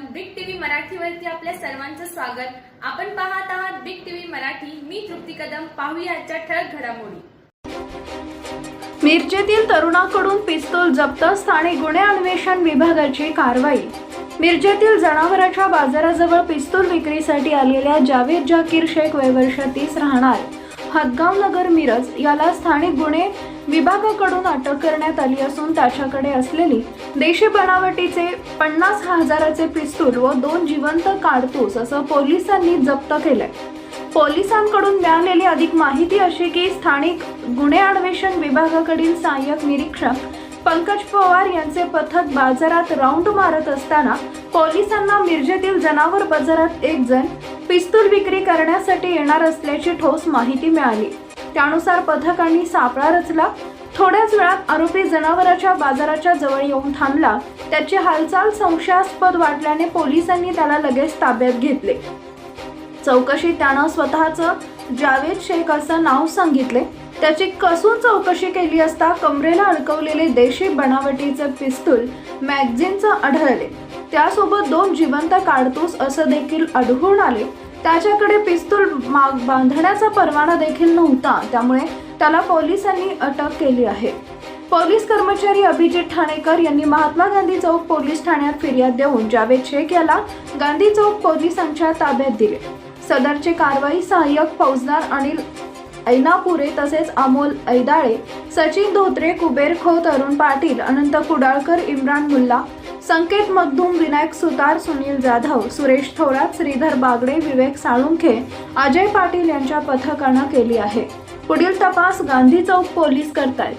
Welcome big TV मराठीवरती आपल्या सर्वांचं स्वागत. आपण पाहत आहात बिग टीव्ही मराठी. मी तृप्ती कदम. पाहूया आजच्या ठळक घडामोडी. मिरजेतील तरुणाकडून पिस्तूल जप्त स्थानिक गुन्हे अन्वेषण विभागाची कारवाई. मिरजेतील जनावराच्या बाजाराजवळ पिस्तूल विक्रीसाठी आलेल्या जावेद जाकीर शेख वय वर्ष तीस राहणार. हदगाव नगर मिरज याला स्थानिक गुन्हे विभागाकडून अटक करण्यात आली असून त्याच्याकडे असलेली देशी बनावटीचे पन्नास हजाराचे पिस्तूल व दोन जिवंत काडतूस असं पोलिसांनी जप्त केलंय. पोलिसांकडून मिळालेली अधिक माहिती अशी की स्थानिक गुन्हे अन्वेषण विभागाकडील सहाय्यक निरीक्षक पंकज पवार यांचे पथक बाजारात राऊंड मारत असताना पोलिसांना मिरजेतील जनावर बाजारात एक जण पिस्तूल विक्री करण्यासाठी येणार असल्याची ठोस माहिती मिळाली. त्यानुसार पथकांनी सापळा रचला. थोड्याच वेळात आरोपी जनावराच्या बाजाराच्या जवळ येऊन थांबला. त्याची हालचाल संशयास्पद वाटल्याने पोलिसांनी त्याला लगेच ताब्यात घेतले. चौकशी त्यानं स्वतःचं जावेद शेख असं नाव सांगितले. त्याची कसून चौकशी केली असता कमरेला अडकवलेले देशी बनावटीचे पिस्तूल मॅगझिनचं आढळले. त्यासोबत दोन जिवंत काडतूस असं देखील आढळून आले. त्याच्याकडे पिस्तूल माग बांधण्याचा परवाना देखील नव्हता. त्यामुळे त्याला पोलिसांनी अटक केली आहे. पोलीस कर्मचारी अभिजित ठाणेकर यांनी महात्मा गांधी चौक पोलीस ठाण्यात फिर्याद देऊन जावेद शेख याला गांधी चौक पोलिसांच्या ताब्यात दिले. सदरची कारवाई सहाय्यक फौजदार अनिल ऐनापुरे तसेच अमोल ऐदाळे सचिन धोत्रे कुबेर खो तरुण पाटील अनंत कुडाळकर इम्रान मुल्ला संकेत मगदूम विनायक सुतार सुनील जाधव सुरेश थोरात श्रीधर बागडे विवेक साळुंखे अजय पाटील यांच्या पथकानं केली आहे. पुढील तपास गांधी चौक पोलीस करतायत.